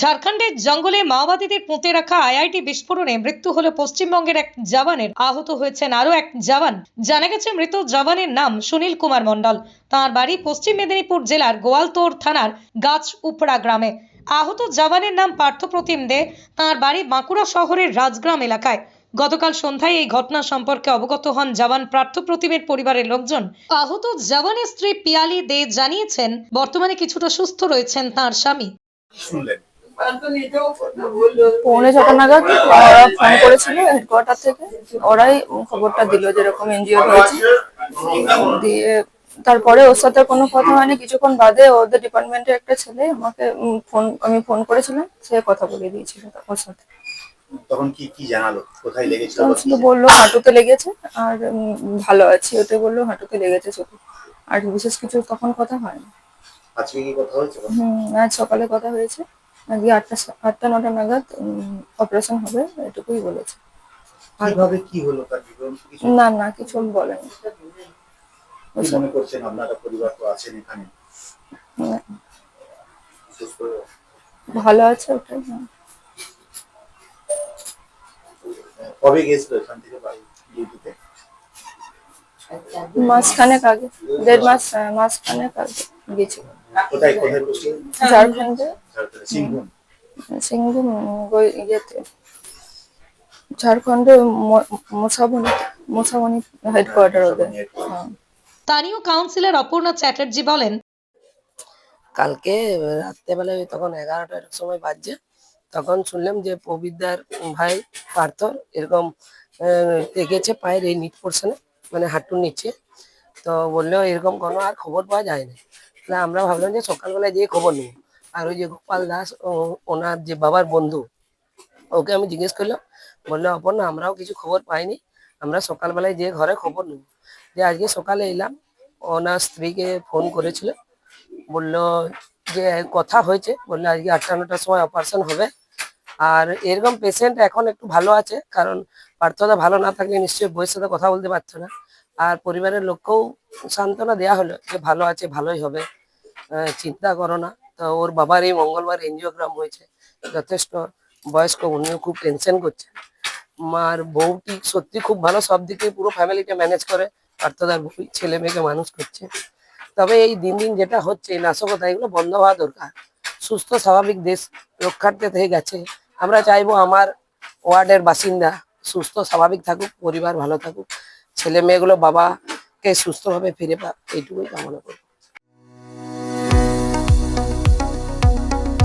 ঝাড়খণ্ডের জঙ্গলে মাওবাদীদের পুঁতে রাখা আইআইটি বিস্ফোরণে মৃত্যু হলো পশ্চিমবঙ্গের এক জওয়ানের। আহত হয়েছেন আরও এক জওয়ান। জানা গেছে, মৃত জওয়ানের নাম সুনীল কুমার মণ্ডল। তাঁর বাড়ি পশ্চিম মেদিনীপুর জেলার গোয়ালতোড় থানার গাছ উপড়া গ্রামে। আহত জওয়ানের নাম পার্থপ্রতিম দে। তাঁর বাড়ি বাঁকুড়া শহরের রাজগ্রাম এলাকায়। গতকাল সন্ধ্যায় এই ঘটনা সম্পর্কে অবগত হন জওয়ান পার্থপ্রতিমের পরিবারের লোকজন। আহত জওয়ানের স্ত্রী পিয়ালি দে জানিয়েছেন, বর্তমানে কিছুটা সুস্থ রয়েছেন তাঁর স্বামী। শুনলেন। পৌনে ছটা নাগাদ ওরা ফোন করেছিল হেডকোয়ার্টার থেকে। ওরাই খবরটা দিল যেরকম এনজিও হয়েছে। দিয়ে তারপরে ওর সাথে কোনো কথা হয়নি। কিছুক্ষণ বাদে ওদের ডিপার্টমেন্টের একটা ছেলে আমাকে ফোন আমি ফোন করেছিলাম সে কথা বলে দিয়েছিল ওর সাথে। তখন কি কি জানালো? কোথায় লেগেছিল? শুধু বলল হাঁটুতে লেগেছে আর ভালো আছে। ওটাই বলল হাঁটুতে লেগেছে শুধু আর বিশেষ কিছু তখন কথা হয়নি। আজকে কি কথা হয়েছে? হুম আজ সকালে কথা হয়েছে। আজকে আটটা আটটা নটা নাগাদ অপারেশন হবে এটুকুই বলেছে। কীভাবে কি হলো তার বিবরণ? কিছু না না কিছু বলেনি। কি মনে করছেন আপনারা? পরিবার তো আছেন এখানে। ভালো আছে ওটাই হ্যাঁ। কবে গেছিল এখান থেকে বাড়ি ডিউটিতে? মাসখানেক আগে দেড় মাস হ্যাঁ, মাসখানেক আগে গেছিল কোথায় কোথায় বসে ঝাড়খণ্ডে। সিংভূম। সিংভূম ইয়েতে। ঝাড়খণ্ডে ম- মশাবনি মশাবনি হেডকোয়ার্টার ওদের। হ্যাঁ স্থানীয় কাউন্সিলর অপর্ণা চ্যাটার্জি বলেন কালকে রাত্রেবেলা তখন এগারোটার সময় বাজছে তখন শুনলাম যে পবিদ্যার ভাই পার্থর এরকম লেগেছে পায়ের এই নিট পোর্শনে মানে হাঁটুর নিচে। তো বললেও এরকম কোনো আর খবর পাওয়া যায় না। তাহলে আমরা ভাবলাম যে সকালবেলায় যেয়ে খবর নেব। আর ওই যে গোপাল দাস ওনার যে বাবার বন্ধু, ওকে আমি জিজ্ঞেস করলাম, বলল, অপর্ণা, আমরাও কিছু খবর পাইনি। আমরা সকালবেলায় যেয়ে ঘরে খবর নেব। যে আজকে সকালে এলাম, ওনার স্ত্রীকে ফোন করেছিল। বলল যে কথা হয়েছে, বলল, আজকে আটটা নটার সময় অপারেশন হবে। আর এরকম পেশেন্ট এখন একটু ভালো আছে, কারণ পার্থদা ভালো না থাকলে নিশ্চয়ই বইয়ের সাথে কথা বলতে পারতো না। আর পরিবারের লোককেও সান্ত্বনা দেওয়া হলো যে ভালো আছে, ভালোই হবে। চিন্তা করো না। তো ওর বাবার এই মঙ্গলবার এনজিওগ্রাম হয়েছে। যথেষ্ট বয়স্ক, উনিও খুব টেনশন করছেন। মার বউটি সত্যি খুব ভালো, সব দিকে পুরো ফ্যামিলিকে ম্যানেজ করে। পার্থদার বউ, ছেলে মেয়েকে মানুষ করছে। তবে এই দিন দিন যেটা হচ্ছে, এই নাশকতা, এগুলো বন্ধ হওয়া দরকার। সুস্থ, স্বাভাবিক দেশ রক্ষার্থে থেকে গেছে। আমরা চাইব আমার ওয়ার্ডের বাসিন্দা সুস্থ, স্বাভাবিক থাকুক, পরিবার ভালো থাকুক। ছেলে মেয়েগুলো বাবাকে সুস্থভাবে ফিরে পাক, এইটুকুই কামনা করব।